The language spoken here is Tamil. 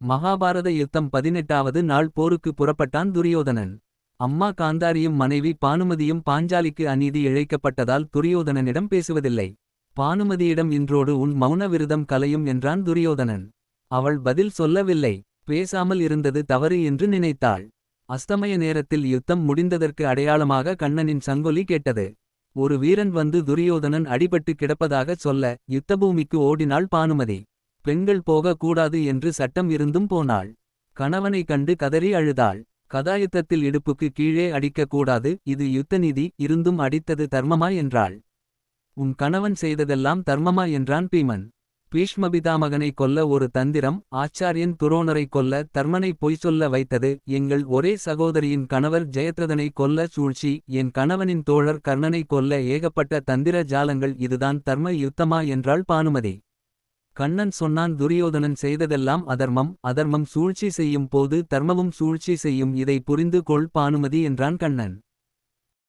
மகாபாரத யுத்தம் பதினெட்டாவது நாள் போருக்கு புறப்பட்டான் துரியோதனன். அம்மா காந்தாரியும் மனைவி பானுமதியும் பாஞ்சாலிக்கு அநீதி இழைக்கப்பட்டதால் துரியோதனனிடம் பேசுவதில்லை. பானுமதியிடம் இன்றோடு உன் மௌன விரதம் கலையும் என்றான் துரியோதனன். அவள் பதில் சொல்லவில்லை. பேசாமல் இருந்தது தவறு என்று நினைத்தாள். அஸ்தமய நேரத்தில் யுத்தம் முடிந்ததற்கு அடையாளமாக கண்ணனின் சங்கொலி கேட்டது. ஒரு வீரன் வந்து துரியோதனன் அடிபட்டு கிடப்பதாகச் சொல்ல. யுத்தபூமிக்கு ஓடினாள் பானுமதி. பெண்கள் போக கூடாது என்று சட்டம் இருந்தும் போனாள். கணவனை கண்டு கதறி அழுதாள். கதாயுத்தத்தில் இடுப்புக்கு கீழே அடிக்கக் கூடாது இது யுத்தநீதி இருந்தும் அடித்தது தர்மமா என்றாள். உன் கணவன் செய்ததெல்லாம் தர்மமா என்றான் பீமன். பீஷ்மபிதாமகனை கொல்ல ஒரு தந்திரம் ஆச்சாரியன் துரோணரை கொல்ல தர்மனை பொய் சொல்ல வைத்தது எங்கள் ஒரே சகோதரியின் கணவர் ஜெயத்ரதனை கொல்ல சூழ்ச்சி என் கணவனின் தோழர் கர்ணனை கொல்ல ஏகப்பட்ட தந்திர ஜாலங்கள் இதுதான் தர்ம யுத்தமா என்றாள் பானுமதி. கண்ணன் சொன்னான் துரியோதனன் செய்ததெல்லாம் அதர்மம் அதர்மம் சூழ்ச்சி செய்யும் போது தர்மமும் சூழ்ச்சி செய்யும் இதை புரிந்து கொள் பானுமதி என்றான் கண்ணன்.